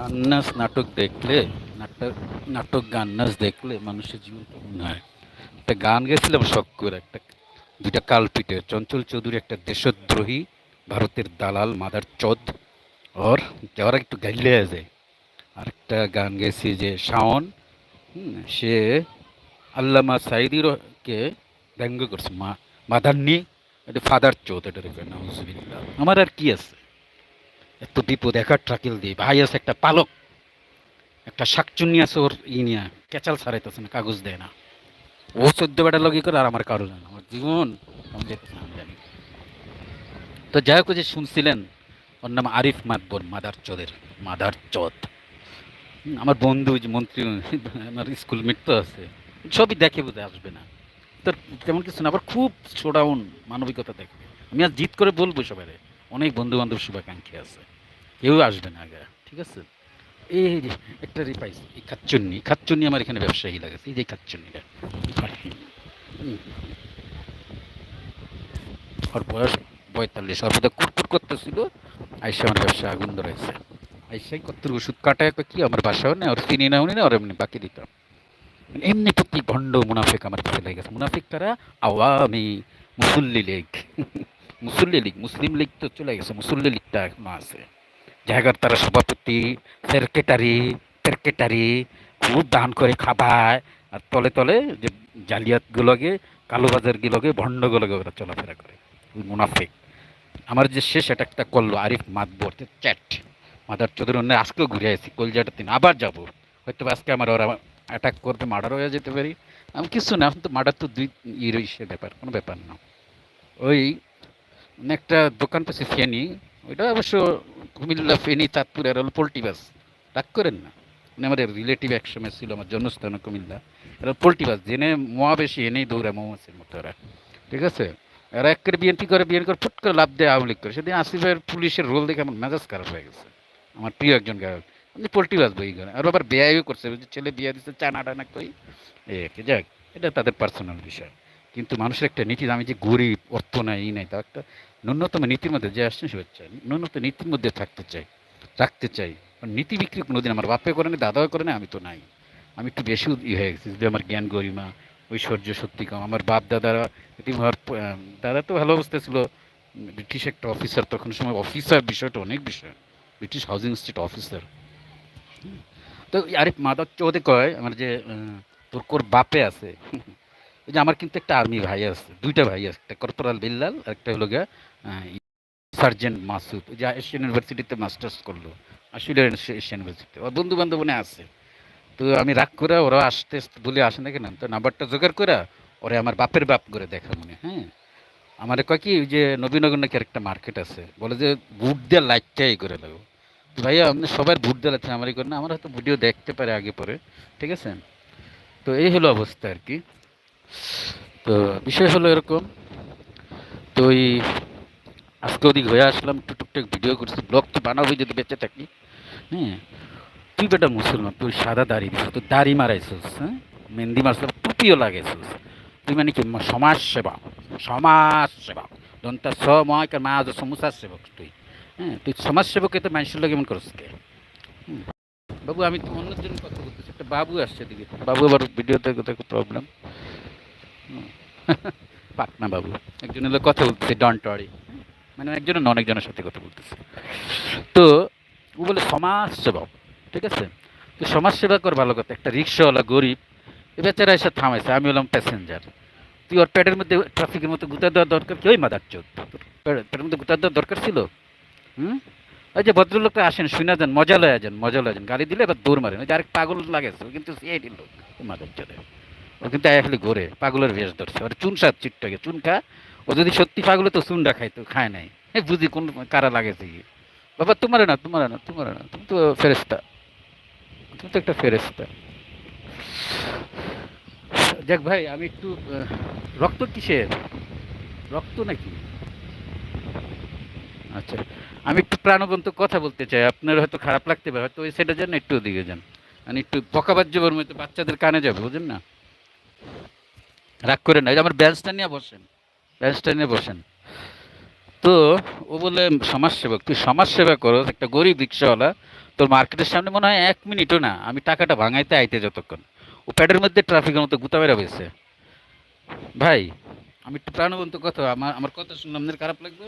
গান্নাস নাটক দেখলে, নাটক নাটক গান্নাস দেখলে মানুষের জীবন কেমন হয়। একটা গান গেছিলাম শখ করে একটা, দুইটা কালপিটে, চঞ্চল চৌধুরী একটা দেশদ্রোহী, ভারতের দালাল মাদার চোদ ওর যাওয়ার একটু গাইলে যায় আরেকটা গান গেছি যে শাওন সে আল্লামা সাইদিরকে ব্যঙ্গ করছে, মা মাদান্নি এটা ফাদার রেখে আমার আর কি আছে? এত বিপদ একার ট্রাকিল দিয়ে। ভাই, আছে একটা পালক। একটা শাকচুন্নি আছে ওর ই নিয়ে, কেচাল ছাড়াইতেছে না, কাগজ দেয় না। ও চোদ্দ বেটা লগি করে আর আমার কারও জানে আমার জীবন জানি তো যাই হোক যে শুনছিলেন, ওর নাম আরিফ মাতবর, মাদার চোদের, মাদার চোদ। আমার বন্ধু যে মন্ত্রী, আমার স্কুল মিট তো আছে। সবই দেখে বুঝে আসবে না। তোর তেমন কিছু না, আবার খুব শোডাউন মানবিকতা দেখবে। আমি আর জিত করে বলব সবাই অনেক বন্ধু বান্ধব শুভাকাঙ্ক্ষী আছে। কেউ আসবে না আগে, ঠিক আছে? এই যে একটা রে পাইছি, এই খাচ্চুন্নি খাচ্চুন্নি আমার এখানে ব্যবসায়ী লাগেছে এই যে খাচ্চুন্নিটা। ওর বয়স পঁয়তাল্লিশ বোধহয় কুরকুর করতেছিল, আইসা আমার ব্যবসা আগুন ধরেছে আইসাই কত ওষুধ কাটায় কি, আমার বাসাও নেই, ওর চিনি না উনি না ওর এমনি বাকি দিতাম। মানে এমনি প্রতি ভণ্ড মুনাফিক আমার কাছে লেগে গেছে। মুনাফিক তারা আওয়ামী মুসল্লি লীগ। মুসল্লি লীগ, মুসলিম লীগ তো চলে গেছে, মুসল্লি লীগটা এখনও আছে। জায়গার তারা সভাপতি, সেক্রেটারি সেক্রেটারি খুব দান করে খাবায় আর তলে তলে যে জালিয়াতগুলোকে, কালোবাজারগুলোকে, ভণ্ডগুলোকে ওরা চলাফেরা করে। ওই মুনাফিক। আমার যে শেষ একটা করল আরিফ মাতবর চ্যাট। মাদার চোদ্দ অন্য আজকেও ঘুরে আসি কলজাটা দিন আবার যাব। হয়তো আজকে আমার ওরা অ্যাটাক করবে মার্ডার হয়ে যেতে পারি। আমি কিছু না এখন তো মার্ডার তো দুই ইসের ব্যাপার, কোনো ব্যাপার না। ওই একটা দোকান পাশে ফেনি, ওইটা অবশ্য কুমিল্লা, ফেনি চাঁদপুরের হলো পোল্ট্রি বাস। রাগ করেন না। মানে আমাদের রিলেটিভ একসময় ছিল, আমার জন্মস্থান কুমিল্লা। এরা পোল্ট্রি বাস। জেনে মোয়া বেশি এনেই দৌড়ায় মৌমাছির মতো ওরা। ঠিক আছে? এরা এক করে বিএনপি করে বিএনপি করে, ফুট করে লাভ দেয়, আওয়ামী লীগ করে। সেদিন আসিফের পুলিশের রোল দেখে আমার মেজাজ খারাপ হয়ে গেছে। আমার প্রিয় একজন গায়ক। উনি পোল্ট্রি, বাস, বই করে। আর আবার বেয়াইও করছে। ছেলে বিয়ে দিচ্ছে চানা টানা কই? এ যাক, এটা তাদের পার্সোনাল বিষয়। কিন্তু মানুষের একটা নীতি, আমি যে গরিব, অর্থ নাই, ই নাই তা একটা ন্যূনতম নীতির মধ্যে যে আসছে সে হচ্ছে ন্যূনতম নীতির মধ্যে থাকতে চাই, রাখতে চাই। নীতি বিক্রি কোনোদিন আমার বাপে করে না দাদাও করে না আমি তো নাই। আমি একটু বেশি ই হয়ে গেছি যদি আমার জ্ঞান গরিমা, ঐশ্বর্য সত্যি কম। আমার বাপ দাদারা আমার দাদা তো ভালো অবস্থা ছিল। ব্রিটিশ একটা অফিসার তখন সময় অফিসার বিষয়টা অনেক বিষয়। ব্রিটিশ হাউজিং স্টেট অফিসার তো আরে মাদক চৌধে কয়, আমার যে তোর কোর বাপে আছে এই যে আমার কিন্তু একটা আর্মি ভাই আছে, দুইটা ভাই আছে, একটা কর্পোরাল বিল্লাল আর একটা হলো গিয়া সার্জেন্ট মাসুদ ওই যে এশিয়ান ইউনিভার্সিটিতে মাস্টার্স করল, আসলে এশিয়ান ইউনিভার্সিটি ওর বন্ধু বান্ধবনে আছে। তো আমি রাগ করে ওরা আসতে বলে আসে না? কেন তো নাম্বারটা জোগাড় করে ওরে আমার বাপের বাপ করে দেখা মনে হ্যাঁ আমার কয় কি, ওই যে নবীনগর নাকি একটা মার্কেট আছে, বলে যে বুট দিয়ে লাইটটাই করে লাগো ভাইয়া, আপনি সবার বুট দিয়ে লাগছে আমারই করে না, আমার হয়তো ভিডিও দেখতে পারে আগে পরে, ঠিক আছে? তো এই হলো অবস্থা আর কি। তো বিষয় হলো এরকম। তো ওই আজকে ওদিক হয়ে আসলাম, একটু টুকটাক ভিডিও করছি। ব্লগ তো বানাবো যদি বেঁচে থাকি হ্যাঁ? তুই বেটা মুসলমান, তুই সাদা দাড়ি দিস তুই দাড়ি মারাইছিস হ্যাঁ? মেহেন্দি মারছিস টুপিও লাগাইছিস। তুই মানে কি, সমাজ সেবা সমাজ সেবা। দন্তা স ময়কার মা সমুসার সেবক তুই হ্যাঁ? তুই সমাজ সেবকে তো মানুষের লোক এমন করছিস কে। বাবু, আমি তো অন্যের জন্য কথা বলতেছি, একটা বাবু আসছে দিকে বাবু আবার ভিডিওতে কোথাও প্রবলেম পাক না বাবু। একজন হলো কথা বলতেছে ডন্ট ওয়ারি মানে একজনের না অনেকজনের সাথে কথা বলতেছে। তো ও বলে, সমাজ সেবক, ঠিক আছে? তো সমাজ সেবা কর, ভালো কথা। একটা রিক্সাওয়ালা গরিব, এ বেচারা এসে থামাইছে। আমি হলাম প্যাসেঞ্জার তুই ওর পেটের মধ্যে ট্রাফিকের মতো গুতা দেওয়ার দরকার কি? ওই মাদার চোদ। পেটের মধ্যে গুতা দেওয়ার দরকার ছিল? হুম? ওই যে ভদ্রলোকটা আসেন শুনে যান, মজা লয়ে যান, মজা লয়ে যান। গাড়ি দিলে এবার দৌড় মারেন। ওই যে আরেক পাগল লাগেছে কিন্তু সিআইডি লোক, মাদার চোদে ও কিন্তু আসলে ঘোরে, পাগলের বেশ ধরছে। ওর চুন সাত চিটটাকে, চুন খা। ও যদি সত্যি পাগল তো চুনটা খাইতো খায় নাই। হ্যাঁ বুঝি কোন কারা লাগেছে কি বাবা, তোমার না তোমার না তোমার না, তুমি তো ফেরেস্তা তুমি তো একটা ফেরেস্তা যাক ভাই, আমি একটু রক্ত কিসের? রক্ত নাকি? আচ্ছা আমি একটু প্রাণবন্ত কথা বলতে চাই। আপনার হয়তো খারাপ লাগতে পারে, হয়তো ওই সেটা যান একটু ওদিকে যান। মানে একটু বকাবাজ্যবর মতো বাচ্চাদের কানে যাবে, বুঝেন না? রাগ করে না আমার ব্যালেন্সটা নিয়ে বসেন ব্যালেন্সটা নিয়ে বসেন। তো ও বলে সমাজসেবক, তুই সমাজসেবা করো, একটা গরিব রিক্সাওয়ালা, তোর মার্কেটের সামনে মনে হয় এক মিনিটও না, আমি টাকাটা ভাঙাইতে আইতে যতক্ষণ। ও প্যাডের মধ্যে ট্রাফিকের মতো গুতা মেরা হয়েছে। ভাই, আমি প্রাণবন্ত কথা, আমার আমার কথা শুনলে আপনাদের খারাপ লাগবে,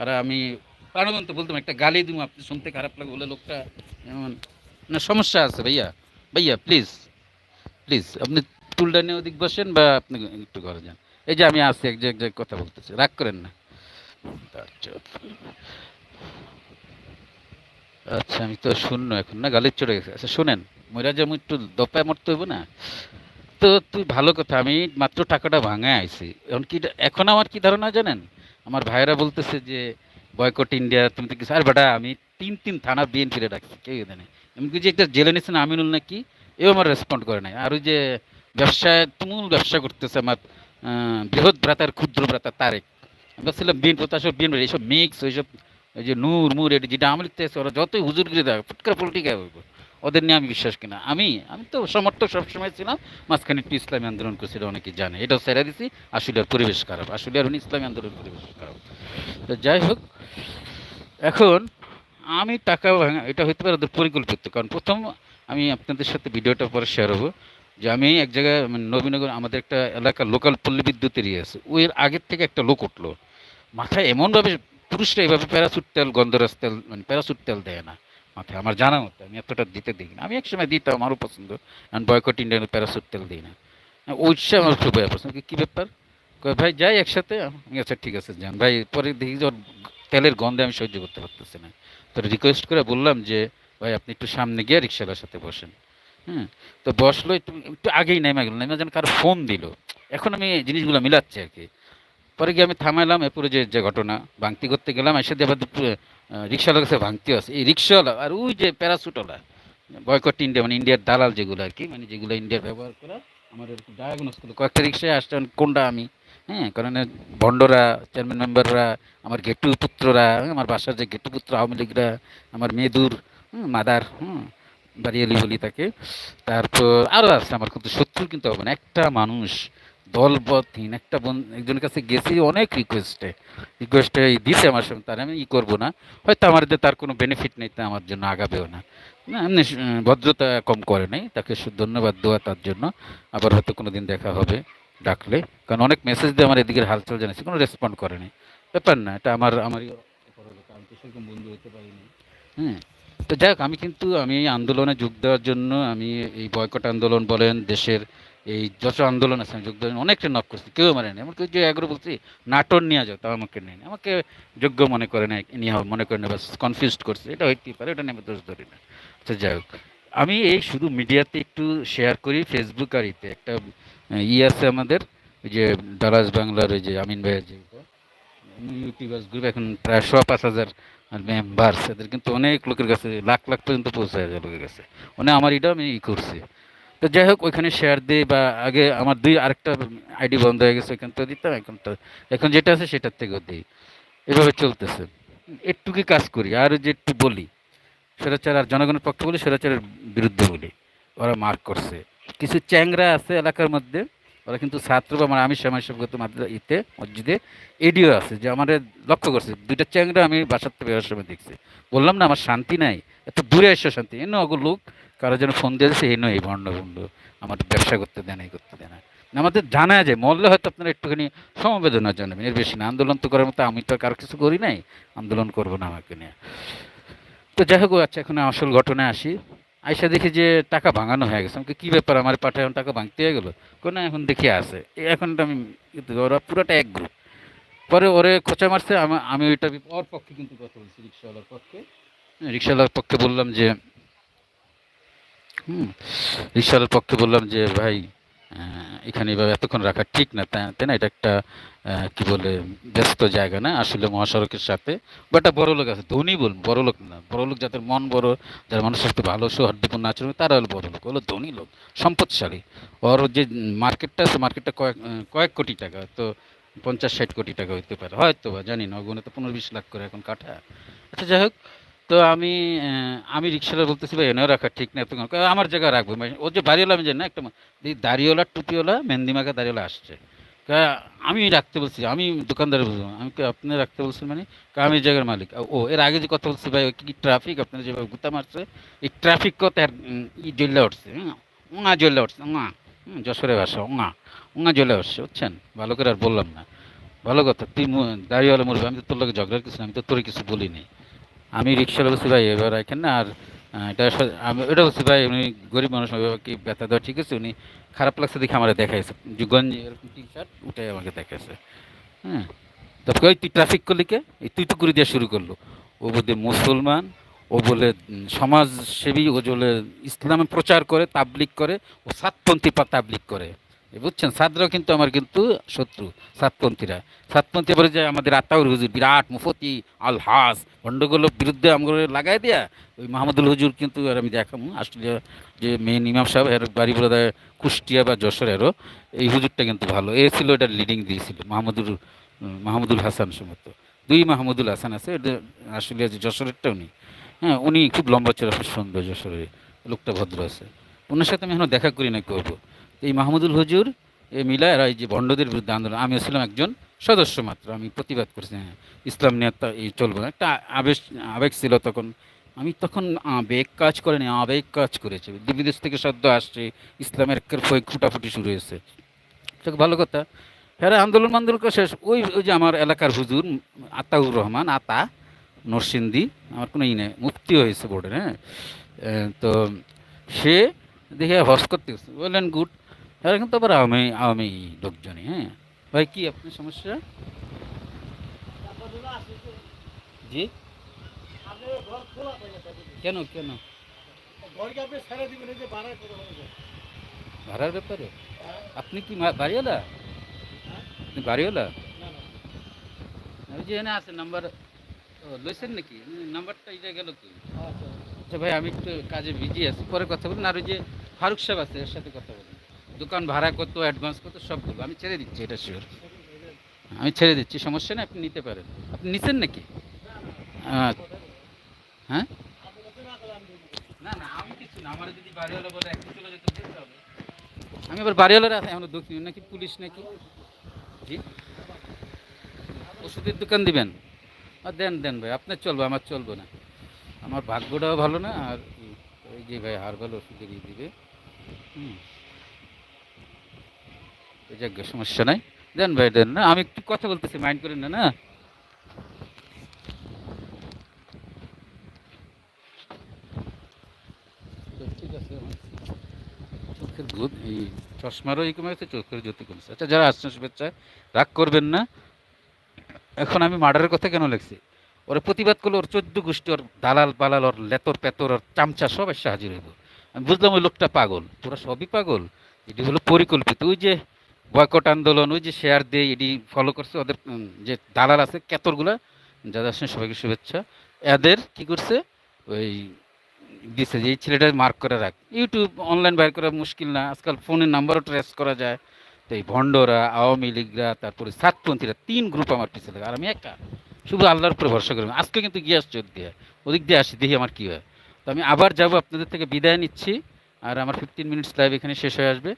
আর আমি প্রাণবন্ত বলতাম একটা গালি দিব আপনি শুনতে খারাপ লাগবে বলে লোকটা এমন, না, সমস্যা আছে ভাইয়া ভাইয়া প্লিজ প্লিজ আপনি টুলটা নিয়ে ওদিক বসেন বা আপনি একটু ঘরে যান। এই যে আমি আছি এক জায়গায় কথা বলতেছি। রাগ করেন না। আচ্ছা আমি তো শূন্য এখন, না? গালির চড়ে গেছে। আচ্ছা শুনেন ময়রা যেমন একটু দপায় মরতে হইব না? তো তুই ভালো কথা, আমি মাত্র টাকাটা ভাঙায় আইছি। এখন কি এখন আমার কি ধারণা জানেন? আমার ভাইয়েরা বলতেছে যে, বয়কট ইন্ডিয়া, তুমি তো কিছু আর বেটা, আমি তিন তিন থানা বিএনপিরে রাখছি কেউ জানে। এমনকি যে একটা জেলে নিয়েছেন আমিনুল নাকি, এও আমার রেসপন্ড করে নাই। আর ওই যে ব্যবসায় তুমুল ব্যবসা করতেছে আমার বৃহৎ ভ্রাতার, ক্ষুদ্র ভ্রাতা তারেক। আমি ভাবছিলাম বিএনপি তো আসলে এইসব মিক্স ওইসব ওই যে নূর, মুর এটি যেটা আমলিক আছে ওরা যতই হুজুরগিরি দেয় ফুটকার পলিটিকা হইব ওদের নিয়ে আমি বিশ্বাস কিনা আমি আমি তো সমর্থক সবসময় ছিলাম, মাঝখানে একটু ইসলামী আন্দোলন করছিল, অনেকে জানে। এটাও সেরা দিছি আসলের পরিবেশ খারাপ আসলে আর উনি ইসলামী আন্দোলন পরিবেশ খারাপ। তো যাই হোক, এখন আমি টাকা ভাঙা এটা হইতে পারে ওদের পরিকল্পিত। কারণ প্রথম আমি আপনাদের সাথে ভিডিওটা পরে শেয়ার হব। যে আমি এক জায়গায় মানে নবীনগর আমাদের একটা এলাকার লোকাল পল্লী বিদ্যুতের ইয়ে আছে ওই আগের থেকে একটা লোক উঠল। মাথায় এমনভাবে পুরুষরা এইভাবে প্যারাসুট তেল, গন্ধরাজ তেল মানে প্যারাসুট তেল দেয় না। মাথায় আমার জানা মতো, আমি এতটা দিতে দিই না আমি একসময় দিতাম, আমারও পছন্দ। কারণ বয়কট ইন্ডিয়ান প্যারাসুট তেল দিই না। ওই সে আমার খুব পছন্দ কী ব্যাপার? ভাই, যাই একসাথে। আমি আচ্ছা ঠিক আছে, যান। ভাই, পরে দেখি যে ওর তেলের গন্ধে আমি সহ্য করতে পারতেছি না। তো রিকোয়েস্ট করে বললাম যে, ভাই, আপনি একটু সামনে গিয়ে রিক্সাওয়ালার সাথে বসেন। হ্যাঁ তো বসল, একটু একটু আগেই নেমে গেল, নেমে যেন কারও ফোন দিল। এখন আমি জিনিসগুলো মিলাচ্ছি আর কি। পরে গিয়ে আমি থামাইলাম এরপরে যে যে ঘটনা, ভাঙতি করতে গেলাম, এসে দিয়ে আবার রিক্সাওয়ালার কাছে ভাঙতি আছে। এই রিক্সাওয়ালা আর ওই যে প্যারাসুটওয়ালা, বয়কট ইন্ডিয়া মানে ইন্ডিয়ার দালাল যেগুলো আর কি মানে যেগুলো ইন্ডিয়ার ব্যবহার করা, আমার ডায়াগনোস করল। কয়েকটা রিক্সায় আসছে এখন কোনটা আমি? হ্যাঁ কারণ এ ভণ্ডরা চেয়ারম্যান মেম্বাররা আমার গেটু পুত্ররা, আমার বাসার যে গেটু পুত্র, আওয়ামী লীগরা, আমার মেদুর মাদার, হুম বাড়িয়ালি বলি তাকে। তারপর আরও আছে আমার কিন্তু শত্রু কিন্তু হবে না। একটা মানুষ, দলবদ্ধহীন, একটা বন একজনের কাছে গেছি, অনেক রিকোয়েস্টে রিকোয়েস্টে দিছে আমার সঙ্গে, তার আমি ই করব না। হয়তো আমার তার কোনো বেনিফিট নেই, তা আমার জন্য আগাবেও না। এমনি ভদ্রতা কম করে নাই, তাকে ধন্যবাদ দেওয়া তার জন্য। আবার হয়তো কোনো দিন দেখা হবে, ডাকলে। কারণ অনেক মেসেজ দিয়ে আমার এদিকের হালচাল জানাচ্ছি কোনো রেসপন্ড করেনি ব্যাপার না, এটা আমার আমারই সেরকম বন্ধু হতে পারিনি। হ্যাঁ। তো যাই আমি কিন্তু, আমি এই আন্দোলনে যোগ দেওয়ার জন্য, আমি এই বয়কট আন্দোলন বলেন, দেশের এই যত আন্দোলন আছে, আমি যোগ দেওয়ার অনেকটা নক করছি। কেউ মানে নেই। এমনকি যে এগুলো বলছি নাটন নিয়ে যাও, তাও আমাকে নেই। আমাকে যোগ্য মনে করে না নিয়ে মনে করে না বাস কনফিউজড করছে। এটা হইতেই পারে এটা নিয়ে আমি দোষ ধরি না। আচ্ছা যাই হোক, আমি এই শুধু মিডিয়াতে একটু শেয়ার করি ফেসবুক আর ইতে। একটা ই আছে আমাদের, ওই যে দারাজ বাংলার ওই যে আমিন ভাইয়ের যে, ইউটিউবার্স গ্রুপ এখন প্রায় সোয়া পাঁচ হাজার মেম্বার এদের কিন্তু অনেক লোকের কাছে, লাখ লাখ পর্যন্ত পৌঁছে যায় লোকের কাছে। মানে আমার এটা আমি ই করছি। তো যাই হোক, ওইখানে শেয়ার দিই বা আগে আমার দুই আরেকটা আইডি বন্ধ হয়ে গেছে, এখান থেকে দিতাম, এখন তো এখন যেটা আছে সেটার থেকেও দিই। এভাবে চলতেছে। একটুকি কাজ করি, আর যে একটু বলি, স্বৈরাচার আর জনগণের পক্ষে বলি, স্বৈরাচারের বিরুদ্ধে বলি, ওরা মার্ক করছে। কিছু চ্যাংরা আছে এলাকার মধ্যে ওরা কিন্তু ছাত্র বা আমার আমি সমাজসেবগত মাদ্রাসা ইতে, মসজিদে এডিও আছে যে আমাদের লক্ষ্য করছে। দুইটা চ্যাংরা আমি বাসার থেকে বেরোর সময় দেখছি। বললাম, না, আমার শান্তি নাই। এত দূরে এসে শান্তি। এনে অগো লোক, কারও যেন ফোন দিয়েছে এনো এই ভণ্ড ভণ্ড আমার ব্যবসা করতে দেয় না, এই করতে দেয় না। আমাদের জানা যায়, মরলে হয়তো আপনারা একটুখানি সমবেদনা জানাবেন। এর বেশি না, আন্দোলন তো করার মতো আমি তো কারও কিছু করি নাই। আন্দোলন করব না আমাকে নিয়ে। তো যাই হোক আচ্ছা এখন আসল ঘটনায় আসি। আইসা দেখি যে টাকা ভাঙানো হয়ে গেছে। আমাকে কী ব্যাপার? আমার পাঠায় এখন টাকা ভাঙতে হয়ে গেলো? কোনো এখন দেখি আসে এখন আমি ওরা পুরোটা এক গ্রুপ পরে ওরে খোঁচা মারছে আমি আমি ওইটা ওর পক্ষে কিন্তু কথা বলছি রিক্সাওয়ালার পক্ষে। হ্যাঁ, রিক্সাওয়ালার পক্ষে বললাম যে হুম রিক্সাওয়ালার পক্ষে বললাম যে ভাই এখানে এভাবে এতক্ষণ রাখা ঠিক না তাই না? এটা একটা কি বলে, ব্যস্ত জায়গা না? আসলে মহাসড়কের সাথে। বা একটা বড় লোক আছে, ধনী বলুন, বড় লোক না। বড় লোক যাদের মন বড়, যারা মানুষের সাথে ভালো, সৌহার্দ্যপূর্ণ আচরণ তারা হলো বড় লোক। হলো ধনী লোক, সম্পদশালী। ওর যে মার্কেটটা আছে, মার্কেটটা কয়েক কয়েক কোটি টাকা, তো পঞ্চাশ ষাট কোটি টাকা হইতে পারে। হয়তো বা জানি না, ওগুলো তো পনেরো বিশ লাখ করে এখন কাঠা। আচ্ছা যাই হোক তো আমি আমি রিক্সাটা বলতেছি ভাই এনেও রাখা ঠিক না কয়, আমার জায়গায় রাখব। ও যে বাড়িওয়ালা আমি জানি না একটা দাড়িওয়ালা টুপিওয়ালা মেহেন্দি মাখা দাড়িওয়ালা আসছে। আমি রাখতে বলছি আমি দোকানদারে বুঝলাম। আমি আপনি রাখতে বলছেন মানে? আমি জায়গার মালিক। ও এর আগে যে কথা বলছি ভাই কি ট্রাফিক আপনার যেভাবে গুতা মারছে এই ট্রাফিক আর ই জ্বললে উঠছে হ্যাঁ? উঙা জ্বললে উঠছে উঙা হুম, যশোরের ভাষা উঙা উঙা জ্বলে উঠছে বুঝছেন? ভালো করে আর বললাম না। ভালো কথা তুই মু- দাড়িওয়ালা মরবে আমি তো তোর লোক ঝগড়ার কিছু আমি তো তোর কিছু বলিনি। আমি রিক্সাওয়ালা বলছি ভাই এবার রাখেন না, আর এটা আমি, এটা বলছি ভাই উনি গরিব মানুষ কি ব্যথা দেওয়া ঠিক আছে, উনি খারাপ লাগছে দেখে আমার দেখাইছে। যে গঞ্জি এরকম টি শার্ট উঠে আমাকে দেখাইছে। হ্যাঁ? তারপরে ওই তুই ট্রাফিক করলি কে? এই তুই তো করে দেওয়া শুরু করল। ও বলে মুসলমান, ও বলে সমাজসেবী, ও বলে ইসলামে প্রচার করে তাবলিক করে, ও সাতপন্থী তাবলিক করে। বুঝছেন? সাদরাও কিন্তু আমার কিন্তু শত্রু, সাতপন্থীরা। সাতপন্থী বলে যে আমাদের আত্মাউর হুজুর বিরাট মুফতি আল হাস ভণ্ডগুলোর বিরুদ্ধে আমরা লাগাই দেয়া, ওই মাহমুদুল হুজুর কিন্তু আর আমি দেখাম, আসলে যে মেন ইমাম সাহেব, এর বাড়ি দেয় কুষ্টিয়া বা যশোরেরও এই হুজুরটা কিন্তু ভালো। এ ছিল এটা লিডিং দিয়েছিল মাহমুদুল মাহমুদুল হাসান সমত দুই মাহমুদুল হাসান আছে, এটা আসলে যে যশোরেরটা উনি। হ্যাঁ উনি খুব লম্বা চড়া সুন্দর যশোরের, লোকটা ভদ্র আছে। ওনার সাথে আমি এখনও দেখা করি না করব। এই মাহমুদুল হুজুর এ মিলা এরা এই যে ভণ্ডদের বিরুদ্ধে আন্দোলন আমিও ছিলাম একজন সদস্য মাত্র, আমি প্রতিবাদ করেছি হ্যাঁ ইসলাম নিয়ে এই চলবে না। একটা আবেশ, আবেগ ছিল তখন, আমি তখন আবেগ কাজ করিনি, আবেগ কাজ করেছে। বিদেশ থেকে সদ্য আসছে, ইসলামের ফই- ফুটাফুটি শুরু হয়েছে। সেটা ভালো কথা। হ্যাঁ আন্দোলন আন্দোলন শেষ। ওই ওই যে আমার এলাকার হুজুর, আতাউর রহমান, আতা নরসিন্দি আমার কোনো ই নেই মুক্তি হয়েছে বোর্ডের হ্যাঁ। তো সে দেখে হস করতে বললেন, গুড এরা কিন্তু আবার আওয়ামী আওয়ামী লোকজনই হ্যাঁ? ভাই কি আপনার সমস্যা? জি? কেন কেন? ভাড়ার ব্যাপারে? আপনি কি বাড়িওয়ালা? আপনি বাড়িওয়ালা? ওই যে এখানে আছে নাম্বার লইছেন নাকি? নাম্বারটা এটা গেল কি? আচ্ছা। ভাই আমি একটু কাজে বিজি আছি পরে কথা বলুন। আর ওই যে ফারুক সাহেব আছে এর সাথে কথা দোকান ভাড়া কত অ্যাডভান্স কত, সব বলব। আমি ছেড়ে দিচ্ছি, এটা শিওর আমি ছেড়ে দিচ্ছি, সমস্যা নেই, আপনি নিতে পারেন। আপনি নিছেন নাকি। হ্যাঁ? না না, আমি আমার যদি বাড়িওয়ালা বলে আমি আবার বাড়িওয়ালার আছে এখনও দক্ষিণ নাকি পুলিশ নাকি? জি? ওষুধের দোকান দিবেন? আর দেন দেন ভাই, আপনার চলবে, আমার চলবে না। আমার ভাগ্যটাও ভালো না, আর ওই যে ভাই হারবাল ওষুধের ই দিবে। হুম। যাক সমস্যা নাই। দেন ভাই, দেন না, আমি একটু কথা বলতেছি মাইন্ড করেন না না? চোখের ভূত এই চশমারও এই কমে গেছে, চোখের জ্যোতি কমেছে আচ্ছা যারা আসছেন শুভেচ্ছা রাগ করবেন না। এখন আমি মার্ডারের কথা কেন লিখছি? ওর প্রতিবাদ করলে ওর চোদ্দ গোষ্ঠী, ওর দালাল পালাল, ওর লেতর পেতর, ওর চামচা সব এসে হাজির হইব। আমি বুঝলাম ওই লোকটা পাগল তোরা সবই পাগল। এটি হলো পরিকল্পিত। ওই যে বয়কট আন্দোলন, ওই যে শেয়ার দিয়ে এটি ফলো করছে, ওদের যে দালাল আছে, কেতরগুলা যাদের আসছেন সবাইকে শুভেচ্ছা। এদের কি করছে? ওই দিছে যে, এই ছেলেটা মার্ক করে রাখ। ইউটিউব অনলাইন বাইর করা মুশকিল না, আজকাল ফোনের নাম্বারও ট্রেস করা যায়। তো এই ভণ্ডরা, আওয়ামী লীগরা, তারপরে সাতপন্থীরা তিন গ্রুপ আমার পিছিয়ে লাগে আর আমি একা। শুধু আল্লাহর উপরে ভরসা করি আজকে কিন্তু গিয়ে আসছে ওদিক দিয়ে। ওদিক দিয়ে আসি, দেখি আমার কী হয়। তো আমি আবার যাব, আপনাদের থেকে বিদায় নিচ্ছি, আর আমার ফিফটিন মিনিটস লাইভ এখানে শেষ হয়ে আসবে।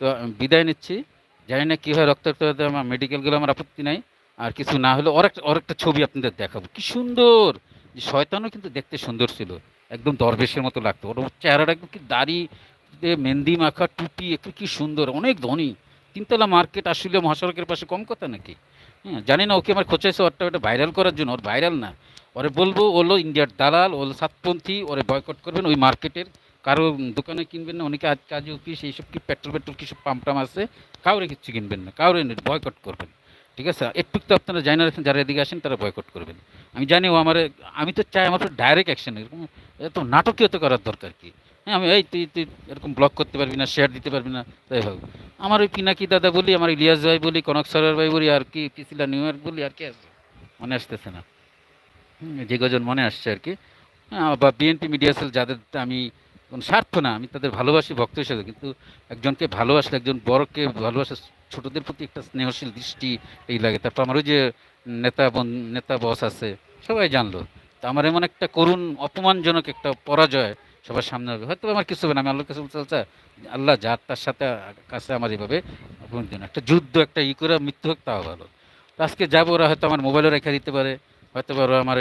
তো বিদায় নিচ্ছি। জানি না কী হয় রক্ত রক্ত হতে আমার মেডিকেলগুলো আমার আপত্তি নাই। আর কিছু না হলে ওর একটা ছবি আপনাদের দেখাবো। কি সুন্দর! যে শয়তানও কিন্তু দেখতে সুন্দর ছিল। একদম দরবেশের মতো লাগতো। ওর চেহারাটা একদম কি দাড়ি মেহেন্দি মাখা, টুপি, একটু কি সুন্দর! অনেক ধনী। তিনতলা মার্কেট আসলে মহাসড়কের পাশে কম কথা নাকি? হ্যাঁ জানি না ওকে আমার খোঁচাইছে? ওরটা ওটা ভাইরাল করার জন্য। ওর ভাইরাল না। ওরে বলব, ওলো ইন্ডিয়ার দালাল, ওল সাতপন্থী, ওরে বয়কট করবেন ওই মার্কেটের। কারও দোকানে কিনবেন না অনেকে আজ কাজে অফিস এইসব কি পেট্রোল পেট্রোল কি সব পাম্প টাম আছে? কাউরে কিছু কিনবেন না কাউরে বয়কট করবেন। ঠিক আছে? একটু তো আপনারা জানা রাখেন যারা এদিকে আসেন তারা বয়কট করবেন। আমি জানি ও আমার আমি তো চাই আমার ডাইরেক্ট অ্যাকশন এরকম এত নাটকীয় তো করার দরকার কি? হ্যাঁ আমি এই তুই তুই এরকম ব্লক করতে পারবি না শেয়ার দিতে পারবি না তাই ভাব আমার ওই পিনাকি দাদা বলি আমার ইলিয়াস ভাই বলি কনক সরার ভাই বলি আর কি পিসিলা নিউ ইয়র্ক বলি আর কি আসবে মনে আসতেছে না। যে কজন মনে আসছে আর কি। হ্যাঁ, বা বিএনপি মিডিয়া সেল যাদের আমি কোনো স্বার্থ না আমি তাদের ভালোবাসি ভক্ত হিসেবে। কিন্তু একজনকে ভালোবাসলে একজন বড়কে ভালোবাসা ছোটদের প্রতি একটা স্নেহশীল দৃষ্টি এই লাগে। তারপর আমার ওই যে নেতা নেতা বস আছে সবাই জানলো। তো আমার এমন একটা করুণ অপমানজনক একটা পরাজয় সবার সামনে হবে। হয়তো আমার কিছু হবে না আমি আল্লাহর কাছে বলতে চাচ্ছি, আল্লাহ যার তার সাথে কাছে আমার এইভাবে একটা যুদ্ধ একটা ই করে মৃত্যু হোক তাও ভালো। আজকে যাব ওরা হয়তো আমার মোবাইলও রেখে দিতে পারে। হয়তো ওরা আমার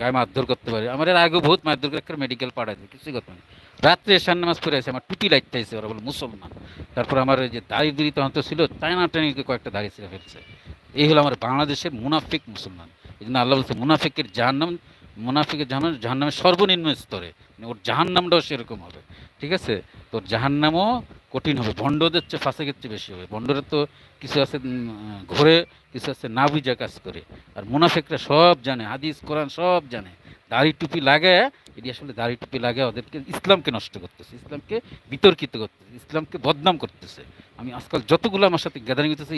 গায়ে মারধর করতে পারে। আমার এর আগেও বহুত মারধর করে একটা মেডিকেল দেয়, কিছুই কথা নেই রাত্রে এসার নামাজ পড়ে আছে আমার টুপি লাগতে আছে ওরা বলে, মুসলমান। তারপর আমার যে দাড়ি দুড়ি তখন তো ছিল, টানা টানি কয়েকটা দাড়ি ছিঁড়ে ফেলছে। এই হলো আমার বাংলাদেশের মুনাফিক মুসলমান। এই জন্য আল্লাহ বলছে, মুনাফিকের জাহান্নাম, মুনাফিকের জাহান্ন জাহান্নামের সর্বনিম্ন স্তরে। মানে ওর জাহান্নামটাও সেরকম হবে। ঠিক আছে? তোর জাহান্নামও কঠিন হবে। ভণ্ডদের চেয়ে ফাঁসেকের চেয়ে বেশি হবে। ভণ্ডরা তো কিছু আছে ঘরে, কিছু আছে না বুঝা কাজ করে। আর মুনাফিকরা সব জানে, হাদিস, কোরআন সব জানে। দাড়ি টুপি লাগায় এটি আসলে দাড়ি টুপি লাগায় ওদেরকে ইসলামকে নষ্ট করতেছে, ইসলামকে বিতর্কিত করতেছে, ইসলামকে বদনাম করতেছে। আমি আজকাল যতগুলো আমার সাথে গ্যাদারিং হতেছে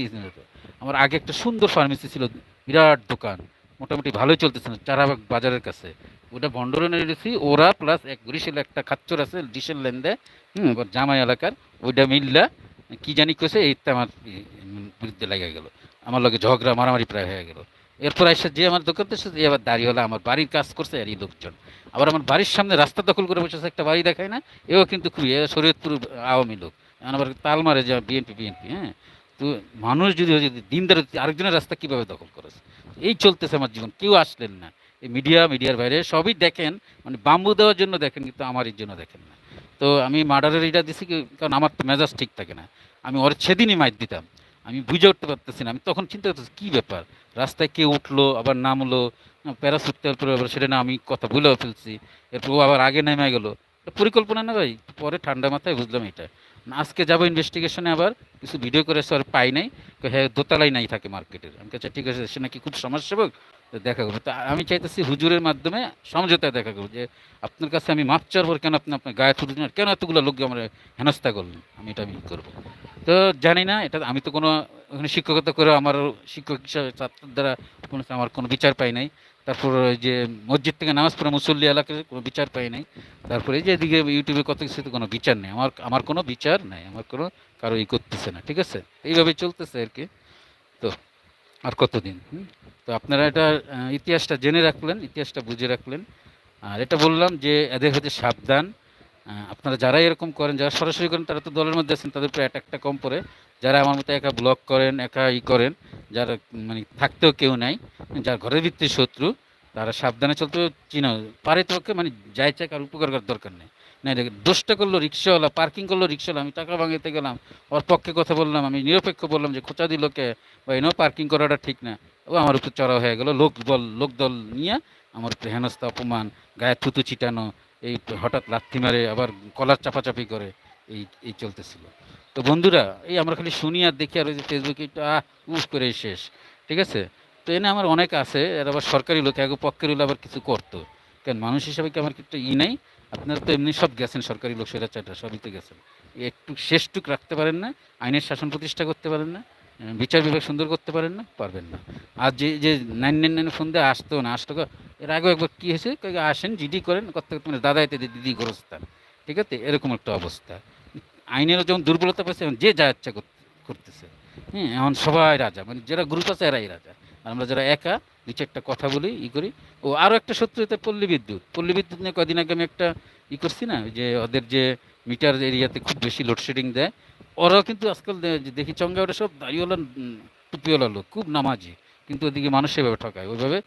আমার আগে একটা সুন্দর ফার্মেসি ছিল, বিরাট দোকান। মোটামুটি ভালোই চলতেছে না, চারাবাগ বাজারের কাছে। ওটা ভণ্ডরে নিয়েছি ওরা প্লাস এক বরিশালে একটা খাচ্চর আছে, ডিসেল লেন দেয় হুম জামাই এলাকার, ওইটা মিললা কি জানি কইছে এই তো আমার বিরুদ্ধে লেগে গেল। আমার লগে ঝগড়া, মারামারি প্রায় হয়ে গেল। এরপর এসে যে আমার দোকান যে আবার দাঁড়িয়ে হলো আমার বাড়ির কাজ করছে, আর এই লোকজন। আবার আমার বাড়ির সামনে রাস্তা দখল করে বসেছে একটা বাড়ি দেখায় না, এও কিন্তু খুবই, এ শরীয়তপুর আওয়ামী লোক। আবার তাল মারে যে বিএনপি বিএনপি হ্যাঁ? তো মানুষ যদি যদি দিনদার, আরেকজনের রাস্তা কীভাবে দখল করেছে? এই চলতেছে আমার জীবন, কেউ আসলেন না। এই মিডিয়া মিডিয়ার বাইরে সবই দেখেন মানে বাম্বু দেওয়ার জন্য দেখেন কিন্তু আমারই জন্য দেখেন না। তো আমি মার্ডারের এটা দিছি কারণ আমার তো মেজাজ ঠিক থাকে না। আমি ওর সেদিনই মাইর দিতাম। আমি বুঝে উঠতে পারতেছি না। আমি তখন চিন্তা করতেছি কী ব্যাপার? রাস্তায় কে উঠল আবার নামলো প্যারাসুট তারপরে আবার সেটা না আমি কথা ভুলেও ফেলছি। এরপর ও আবার আগে নেমে গেলো। পরিকল্পনা না ভাই? পরে ঠান্ডা মাথায় বুঝলাম এটা। না, আজকে যাব ইনভেস্টিগেশনে আবার কিছু ভিডিও করে আর পাই নাই। হ্যাঁ দোতলাই নাই থাকে মার্কেটের আমি কাছে ঠিক আছে সে নাকি খুব সমাজসেবক? দেখা করব। তো আমি চাইতেছি হুজুরের মাধ্যমে সমঝোতায় দেখা করব যে আপনার কাছে আমি মাপ চাওয়ার পর কেন আপনি আপনার গায়ে তুলে দিলেন? কেন এতগুলো লোক আমরা হেনস্থা করলেন? আমি এটা আমি করব। তো জানি না, এটা আমি তো কোনো ওখানে শিক্ষকতা করে আমার শিক্ষক হিসাবে ছাত্রের দ্বারা কোনো আমার কোনো বিচার পাই নাই। তারপর ওই যে মসজিদ থেকে নামাজ পড়ে মুসল্লি এলাকায় কোনো বিচার পাই নাই। তারপরে এই যে এদিকে ইউটিউবে কত কিছুতে কোনো বিচার নেই। আমার আমার কোনো বিচার নাই, আমার কোনো কারও ই করতেছে না, ঠিক আছে? এইভাবে চলতেছে আর কি। তো আর কতদিন? তো আপনারা এটা ইতিহাসটা জেনে রাখলেন, ইতিহাসটা বুঝে রাখলেন। আর এটা বললাম যে এদের হচ্ছে সাবধান। আপনারা যারা এরকম করেন, যারা সরাসরি করেন, তারা তো দলের মধ্যে আছেন, তাদের উপরে অ্যাটাকটা কম পড়ে। যারা আমার মতো একা ব্লক করেন, একা ই করেন, যারা মানে থাকতেও কেউ নাই, যার ঘরের ভিত্তির শত্রু, তারা সাবধানে চলতে, চিনা, পারে তোকে মানে যাই চাক আর উপকার করার দরকার নেই। না দোষটা করল রিক্সাওয়ালা পার্কিং করল রিক্সাওয়ালা, আমি টাকা ভাঙাইতে গেলাম, ওর পক্ষে কথা বললাম, আমি নিরপেক্ষ বললাম যে খোঁচা দিল কে? বা এনেও পার্কিং করাটা ঠিক না। ও আমার উপর চড়া হয়ে গেল, লোক বল লোক দল নিয়ে আমার উপরে হেনস্থা, অপমান, গায়ে থুতু ছিটানো, এই হঠাৎ লাথি মারে, আবার কলার চাপাচাপি করে, এই এই চলতেছিল। তো বন্ধুরা, এই আমরা খালি শুনি আর দেখি আর ওই যে ফেসবুকে একটু আহ, উফ করে শেষ, ঠিক আছে? তো এনে আমার অনেক আছে, এর আবার সরকারি লোক আগে পক্ষের হলে আবার কিছু করতো। কেন, মানুষ হিসাবে কি আমার একটা ই নাই? আপনারা তো এমনি সব গেছেন সরকারি লোক সবই তো গেছেন। একটু শেষটুক রাখতে পারেন না, আইনের শাসন প্রতিষ্ঠা করতে পারেন না বিচার বিভাগ সুন্দর করতে পারেন না, পারবেন না। আর যে যে নাইন নাইন নাইন ফোন দিয়ে, আসতো না, আসতো এর আগেও একবার কী হয়েছে? আসেন, জিডি করেন করতে মানে দাদা এতে দিদি গোরস্থান ঠিক আছে? এরকম একটা অবস্থা। আইনেরও যেমন দুর্বলতা পাচ্ছে যে যা ইচ্ছা করতে- করতেছে। হ্যাঁ এখন সবাই রাজা মানে যারা গ্রুপ আছে, এরাই রাজা। আমরা যারা একা দু চারটা কথা বলি, ই করি। ও আরও একটা শত্রু হতে পল্লী বিদ্যুৎ। পল্লী বিদ্যুৎ নিয়ে কদিন আগে আমি একটা ই করছি না, যে ওদের যে মিটার এরিয়াতে খুব বেশি লোডশেডিং দেয়, ওরাও কিন্তু আজকাল দেখি চঙ্গা ওরা সব দাড়িওয়ালা টুপিওয়ালা লোক, খুব নামাজি। কিন্তু ওদিকে মানুষ সেভাবে ঠকায়। ওইভাবে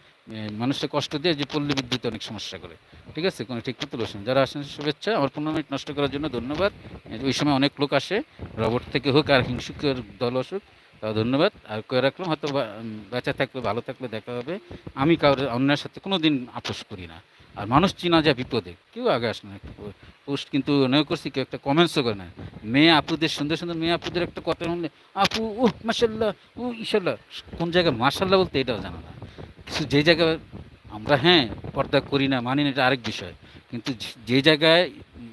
মানুষকে কষ্ট দিয়ে যে পল্লী বিদ্যুৎ অনেক সমস্যা করে। ঠিক আছে? কোনো ঠিক করতে লোক যারা আসেন, শুভেচ্ছা। আমার পনেরো মিনিট নষ্ট করার জন্য ধন্যবাদ। ওই সময় অনেক লোক আসে, রবট থেকে হোক আর হিংসুকের দল আসুক। তা ধন্যবাদ। আর করে রাখলাম, হয়তো বেঁচে থাকলে, ভালো থাকলে দেখা হবে। আমি কারোর অন্যের সাথে কোনো দিন আপোষ করি না। আর মানুষ চিনা যায় বিপদে। কেউ আগে আসে না। পোস্ট কিন্তু মনে করছি, কেউ একটা কমেন্টসও করে না। মেয়ে আপুদের, সুন্দর সুন্দর মেয়ে আপুদের একটা কথা শুনলে, আপু ও মাসাল্লাহ ও ইশাল্লাহ কোন জায়গায় মাসাল্লাহ বলতে এটাও জানা না। কিছু যে জায়গায় আমরা হ্যাঁ পর্দা করি না, মানি না, এটা আরেক বিষয়। কিন্তু যে জায়গায়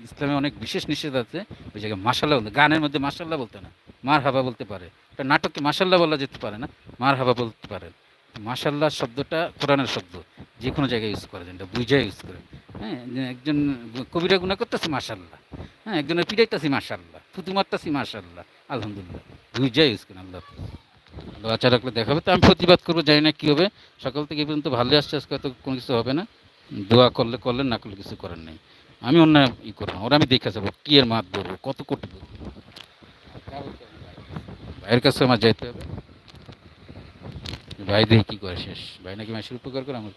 ইসলামে অনেক বিশেষ নিষেধ আছে, ওই জায়গায় মাসাল্লাহ বলতে, গানের মধ্যে মাসাল্লাহ বলতে না। মার হাবা বলতে পারে। একটা নাটককে মাসাল্লাহ বলা যেতে পারে না, মার হাবা বলতে পারে। মাসাল্লাহ শব্দটা কোরআনের শব্দ যে কোনো জায়গায় ইউজ করে এটা বুঝে ইউজ করে হ্যাঁ একজন কবিরা গুণা করতেছে মাসাল্লাহ হ্যাঁ একজনের পিড়াইতেছি মাসাল্লাহ থুতু মারতেছি মাসাল্লাহ আলহামদুলিল্লাহ। বুঝে ইউজ করেন, আল্লাহ আল্লাহ আচার রাখলে দেখা হবে তো আমি প্রতিবাদ করব, জানি না কী হবে। সকাল থেকে এই পর্যন্ত ভালো আসছে, আজকে হয়তো কোনো কিছু হবে না। দোয়া করলে করলে না করলে কিছু করার নেই। আমি অন্য ই করব ওরা আমি দেখে যাব, কি এর মাত ধরবো, কত কোটি ধরবো। ভাইয়ের কাছে আমার যাইতে হবে। ভাই দেখি কি করে শেষ। ভাই নাকি মাসের উপকার করে, আমার